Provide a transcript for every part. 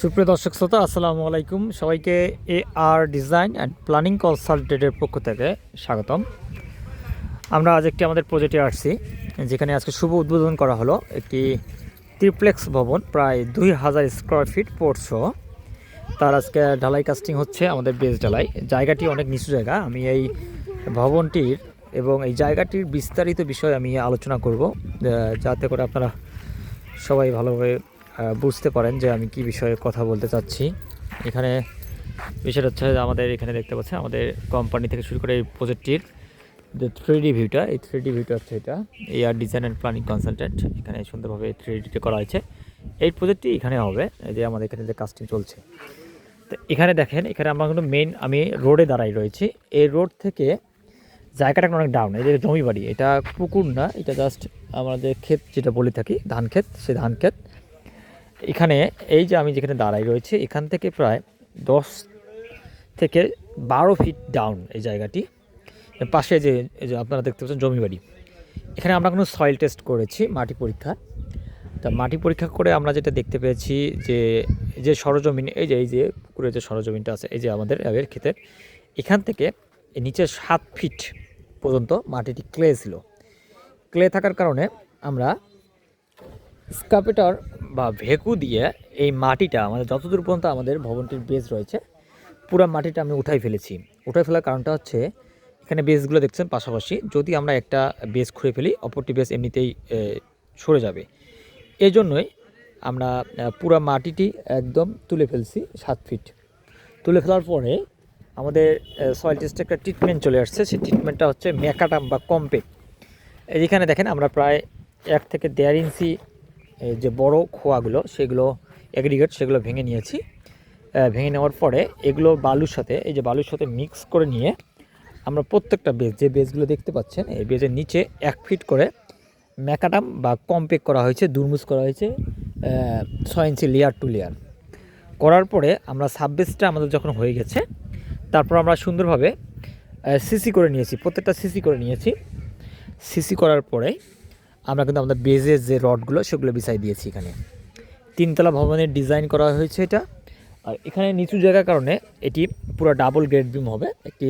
সুপ্রিয় দর্শক শ্রোতা, আসসালামু আলাইকুম। সবাইকে A R design and planning কনসালটেন্টের পক্ষ থেকে স্বাগতম। আমরা আজ একটি আমাদের প্রজেক্টে আসছি, যেখানে আজকে শুভ উদ্বোধন করা হলো একটি ত্রিপ্লেক্স ভবন, প্রায় দুই হাজার স্কোয়ার ফিট পড়ছো তার আজকে ঢালাই কাস্টিং হচ্ছে আমাদের বেস ঢালাই। জায়গাটি অনেক নিচু জায়গা। আমি এই ভবনটির এবং এই জায়গাটির বিস্তারিত বিষয় আমি আলোচনা করব যাতে করে আপনারা সবাই ভালোভাবে বুঝতে পারেন যে আমি কি বিষয়ে কথা বলতে চাচ্ছি। এখানে বিষয়টা হচ্ছে আমাদের এখানে দেখতে পাচ্ছেন, আমাদের কোম্পানি থেকে শুরু করে এই প্রজেক্টটির যে থ্রি ডি ভিউটা এই থ্রি ডি ভিউটা হচ্ছে এটা এই আর ডিজাইন অ্যান্ড প্ল্যানিং কনসালটেন্ট এখানে সুন্দরভাবে থ্রি ডিতে করা হয়েছে। এই প্রজেক্টটি এখানে হবে যে আমাদের এখানে যে কাজটি চলছে। তো এখানে দেখেন, এখানে আমরা কিন্তু মেন আমি রোডে দাঁড়াই রয়েছি। এই রোড থেকে জায়গাটা অনেক ডাউন এই যে জমি বাড়ি এটা পুকুর না, এটা জাস্ট আমাদের ক্ষেত যেটা বলে থাকি, ধান ক্ষেত সে ধান ক্ষেত। এখানে এই যে আমি যেখানে দাঁড়াই রয়েছে, এখান থেকে প্রায় দশ থেকে বারো ফিট ডাউন এই জায়গাটি। পাশে যে আপনারা দেখতে পাচ্ছেন জমি বাড়ি। এখানে আমরা কোনো সয়েল টেস্ট করেছি মাটি পরীক্ষা। তা মাটি পরীক্ষা করে আমরা যেটা দেখতে পেয়েছি যে যে সরজমিন, এই যে এই যে পুকুরের যে সরজমিনটা আছে, এই যে আমাদের এর ক্ষেতের, এখান থেকে নিচে সাত ফিট পর্যন্ত মাটিটি ক্লে ছিল। ক্লে থাকার কারণে আমরা স্কাপেটার বা ভেকু দিয়ে এই মাটিটা আমাদের যতদূর পর্যন্ত আমাদের ভবনটির বেস রয়েছে, পুরো মাটিটা আমি উঠাই ফেলেছি। উঠাই ফেলার কারণটা হচ্ছে, এখানে বেসগুলো দেখছেন পাশাপাশি, যদি আমরা একটা বেস খুঁড়ে ফেলি, অপরটি বেস এমনিতেই সরে যাবে। এই জন্যই আমরা পুরো মাটিটি একদম তুলে ফেলছি সাত ফিট তুলে ফেলার পরে আমাদের সয়েল টেস্টে একটা ট্রিটমেন্ট চলে আসছে, সেই ট্রিটমেন্টটা হচ্ছে ম্যাকাটাম বা কম্পেক্ট এইখানে দেখেন, আমরা প্রায় এক থেকে দেড় ইঞ্চি যে বড় খোয়াগুলো, সেগুলো এগ্রিগেট সেগুলো ভেঙে নিয়েছি। ভেঙে নেওয়ার পরে এগুলো বালুর সাথে, এই যে বালুর সাথে মিক্স করে নিয়ে আমরা প্রত্যেকটা বেজ যে বেজগুলো দেখতে পাচ্ছেন, এই বেজের নিচে এক ফিট করে ম্যাকাডাম বা কম্পেক্ট করা হয়েছে, দুরমুজ করা হয়েছে ছয় ইঞ্চি লেয়ার টু লেয়ার করার পরে আমরা সাববেসটা আমাদের যখন হয়ে গেছে, তারপর আমরা সুন্দরভাবে সিসি করে নিয়েছি, প্রত্যেকটা সিসি করে নিয়েছি। সিসি করার পরে আমরা কিন্তু আমাদের বেজের যে রডগুলো, সেগুলো বিছাই দিয়েছি এখানে। তিনতলা ভবনের ডিজাইন করা হয়েছে এটা। আর এখানে নিচু জায়গার কারণে এটি পুরো ডাবল গেট বিম হবে। একটি,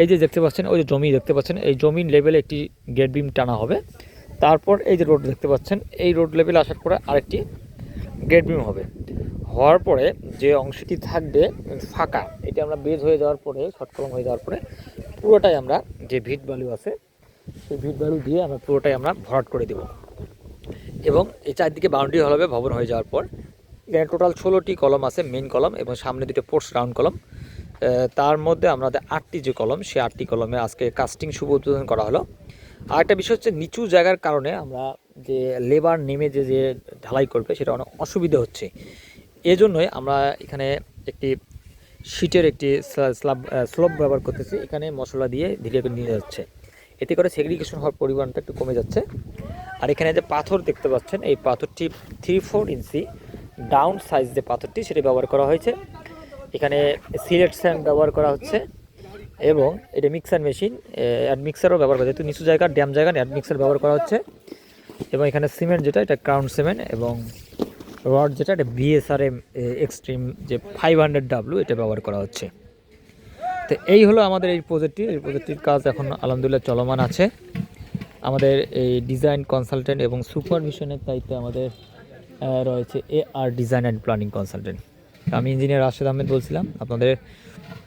এই যে দেখতে পাচ্ছেন, ওই যে জমি দেখতে পাচ্ছেন, এই জমিন লেভেলে একটি গেট বিম টানা হবে। তারপর এই যে রোড দেখতে পাচ্ছেন, এই রোড লেভেলে আসার পরে আরেকটি গেট বিম হবে। হওয়ার পরে যে অংশটি থাকবে ফাঁকা, এটা আমরা বেজ হয়ে যাওয়ার পরে শর্ট কলম হয়ে যাওয়ার পরে, পুরোটাই আমরা যে ভিট বালু আছে সেই ভিট ভ্যালু দিয়ে আমরা পুরোটাই আমরা ভরাট করে দেব। এবং এই চারদিকে বাউন্ডারি হল হবে, ভবন হয়ে যাওয়ার পর। এখানে টোটাল ষোলোটি কলম আছে মেন কলম এবং সামনে দুটো পোস্ট রাউন্ড কলম তার মধ্যে আমাদের আটটি যে কলম সেই আটটি কলমে আজকে কাস্টিং শুভ উদ্বোধন করা হলো। আর একটা বিষয় হচ্ছে, নিচু জায়গার কারণে আমরা যে লেবার নেমে যে যে ঢালাই করবে, সেটা অনেক অসুবিধা হচ্ছে। এজন্যই আমরা এখানে একটি শীটের একটি স্লাব স্লোপ ব্যবহার করতেছি। এখানে মশলা দিয়ে ধীরে করে নিয়ে যাচ্ছে। এতে করে সেগ্রিগেশন হওয়ার পরিমাণটা একটু কমে যাচ্ছে। আর এখানে যে পাথর দেখতে পাচ্ছেন, এই পাথরটি three four inch down size যে পাথরটি, সেটি ব্যবহার করা হয়েছে। এখানে সিলেট স্যান্ড ব্যবহার করা হচ্ছে এবং এটা মিক্সার মেশিন অ্যাড মিক্সারও ব্যবহার করা যেহেতু নিচু জায়গা, ড্যাম জায়গা অ্যাড মিক্সার ব্যবহার করা হচ্ছে। এবং এখানে সিমেন্ট যেটা, এটা ক্রাউন সিমেন্ট এবং রড যেটা, এটা বিএসআরএম এক্সট্রিম যে ফাইভ হান্ড্রেড ডাব্লু এটা ব্যবহার করা হচ্ছে। তো এই হলো আমাদের এই প্রজেক্টটি এই প্রজেক্টটির কাজ এখন আলহামদুলিল্লাহ চলমান আছে। আমাদের এই ডিজাইন কনসালটেন্ট এবং সুপারভিশনের দায়িত্বে আমাদের রয়েছে A R design and planning consultant আমি ইঞ্জিনিয়ার রাশেদ আহমেদ বলছিলাম, আপনাদের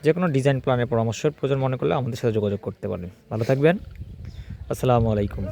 যে কোনো ডিজাইন প্ল্যানের পরামর্শের প্রয়োজন মনে করলে আমাদের সাথে যোগাযোগ করতে পারেন। ভালো থাকবেন। আসসালামু আলাইকুম।